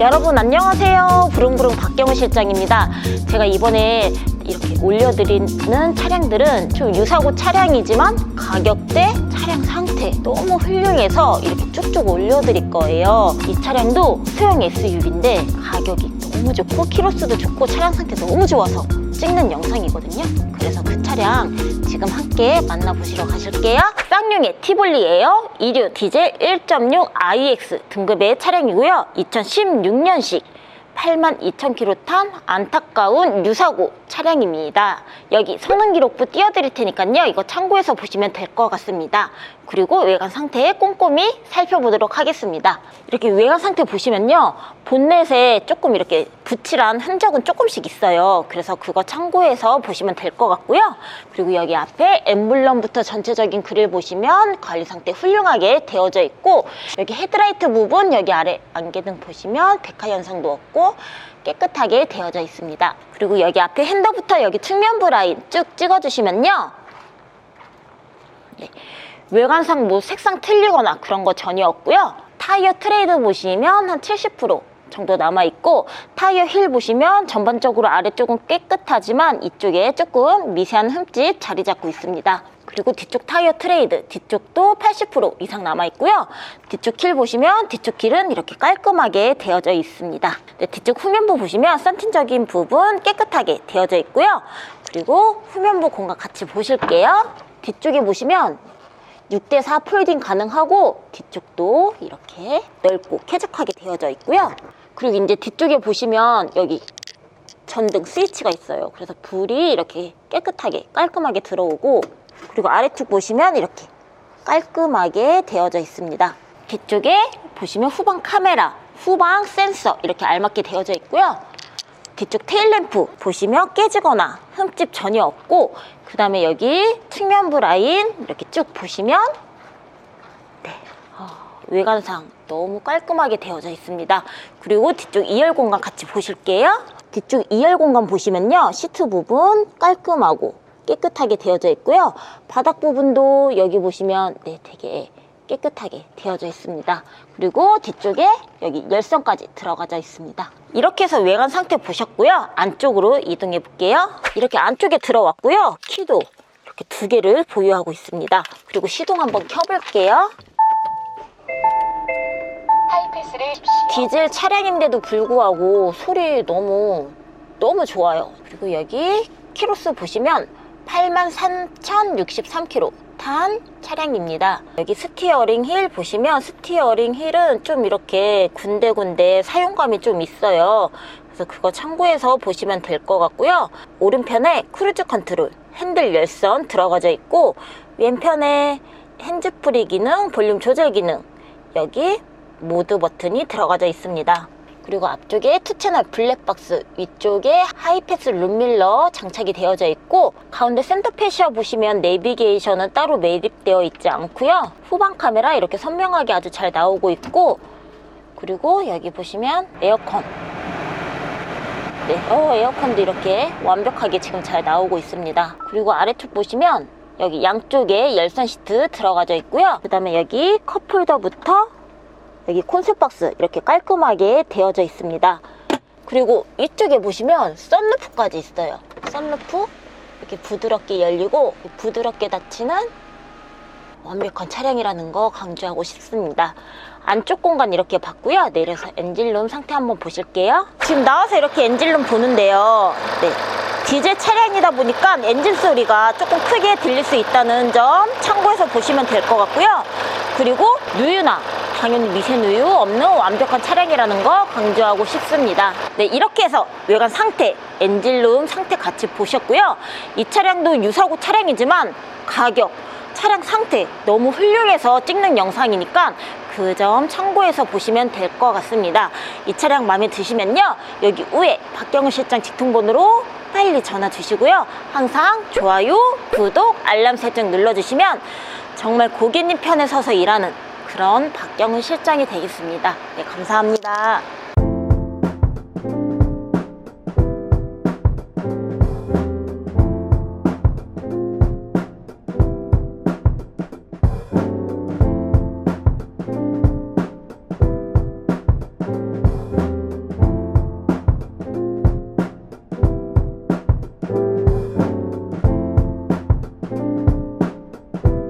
여러분 안녕하세요. 부릉부릉 박경우 실장입니다. 제가 이번에 이렇게 올려드리는 차량들은 좀 유사고 차량이지만 가격대, 차량 상태 너무 훌륭해서 이렇게 쭉쭉 올려드릴 거예요. 이 차량도 소형 SUV인데 가격이 너무 좋고 키로수도 좋고 차량 상태 너무 좋아서 찍는 영상이거든요. 그래서 그 차량 지금 함께 만나보시러 가실게요. 쌍용의 티볼리예요. 2류 디젤 1.6 IX 등급의 차량이고요. 2016년식 82,000km 탄 안타까운 유사고 차량입니다. 여기 성능 기록부 띄워드릴 테니까요. 이거 참고해서 보시면 될 것 같습니다. 그리고 외관 상태 꼼꼼히 살펴보도록 하겠습니다. 이렇게 외관 상태 보시면요. 본넷에 조금 이렇게 붙이란 흔적은 조금씩 있어요. 그래서 그거 참고해서 보시면 될 것 같고요. 그리고 여기 앞에 엠블럼부터 전체적인 그릴 보시면 관리 상태 훌륭하게 되어져 있고 여기 헤드라이트 부분 여기 아래 안개등 보시면 데카 현상도 없고 깨끗하게 되어져 있습니다. 그리고 여기 앞에 핸더부터 여기 측면부 라인 쭉 찍어주시면요. 네. 외관상 뭐 색상 틀리거나 그런 거 전혀 없고요. 타이어 트레이드 보시면 한 70% 정도 남아 있고 타이어 힐 보시면 전반적으로 아래쪽은 깨끗하지만 이쪽에 조금 미세한 흠집 자리 잡고 있습니다. 그리고 뒤쪽 타이어 트레이드 뒤쪽도 80% 이상 남아 있고요. 뒤쪽 힐 보시면 뒤쪽 힐은 이렇게 깔끔하게 되어져 있습니다. 네, 뒤쪽 후면부 보시면 썬팅적인 부분 깨끗하게 되어져 있고요. 그리고 후면부 공간 같이 보실게요. 뒤쪽에 보시면 6대4 폴딩 가능하고 뒤쪽도 이렇게 넓고 쾌적하게 되어져 있고요. 그리고 이제 뒤쪽에 보시면 여기 전등 스위치가 있어요. 그래서 불이 이렇게 깨끗하게 깔끔하게 들어오고 그리고 아래쪽 보시면 이렇게 깔끔하게 되어져 있습니다. 뒤쪽에 보시면 후방 카메라, 후방 센서 이렇게 알맞게 되어져 있고요. 뒤쪽 테일램프 보시면 깨지거나 흠집 전혀 없고 그 다음에 여기 측면부 라인 이렇게 쭉 보시면 외관상 너무 깔끔하게 되어져 있습니다. 그리고 뒤쪽 2열 공간 같이 보실게요. 뒤쪽 2열 공간 보시면요. 시트 부분 깔끔하고 깨끗하게 되어져 있고요. 바닥 부분도 여기 보시면 네, 되게 깨끗하게 되어져 있습니다. 그리고 뒤쪽에 여기 열선까지 들어가져 있습니다. 이렇게 해서 외관 상태 보셨고요. 안쪽으로 이동해 볼게요. 이렇게 안쪽에 들어왔고요. 키도 이렇게 두 개를 보유하고 있습니다. 그리고 시동 한번 켜볼게요. 주십시오. 디젤 차량인데도 불구하고 소리 너무 너무 좋아요. 그리고 여기 키로수 보시면 83,063km 탄 차량입니다. 여기 스티어링 힐 보시면 스티어링 힐은 좀 이렇게 군데군데 사용감이 좀 있어요. 그래서 그거 참고해서 보시면 될 것 같고요. 오른편에 크루즈 컨트롤, 핸들 열선 들어가져 있고 왼편에 핸즈프리 기능, 볼륨 조절 기능 여기 모드 버튼이 들어가져 있습니다. 그리고 앞쪽에 투채널 블랙박스, 위쪽에 하이패스 룸밀러 장착이 되어져 있고 가운데 센터 패시아 보시면 내비게이션은 따로 매립되어 있지 않고요. 후방 카메라 이렇게 선명하게 아주 잘 나오고 있고 그리고 여기 보시면 에어컨 네, 어, 에어컨도 이렇게 완벽하게 지금 잘 나오고 있습니다. 그리고 아래쪽 보시면 여기 양쪽에 열선 시트 들어가져 있고요. 그 다음에 여기 컵홀더부터 여기 콘셉 박스 이렇게 깔끔하게 되어져 있습니다. 그리고 이쪽에 보시면 썬루프까지 있어요. 썬루프 이렇게 부드럽게 열리고 부드럽게 닫히는 완벽한 차량이라는 거 강조하고 싶습니다. 안쪽 공간 이렇게 봤고요. 내려서 엔진룸 상태 한번 보실게요. 지금 나와서 이렇게 엔진룸 보는데요. 네. 디젤 차량이다 보니까 엔진 소리가 조금 크게 들릴 수 있다는 점 참고해서 보시면 될 것 같고요. 그리고 누유나 당연히 미세누유 없는 완벽한 차량이라는 거 강조하고 싶습니다. 네, 이렇게 해서 외관 상태, 엔진룸 상태 같이 보셨고요. 이 차량도 유사고 차량이지만 가격, 차량 상태 너무 훌륭해서 찍는 영상이니까 그 점 참고해서 보시면 될 것 같습니다. 이 차량 마음에 드시면요. 여기 위에 박경우 실장 직통번호로 빨리 전화 주시고요. 항상 좋아요, 구독, 알람 설정 눌러주시면 정말 고객님 편에 서서 일하는 그런 박경훈 실장이 되겠습니다. 네, 감사합니다.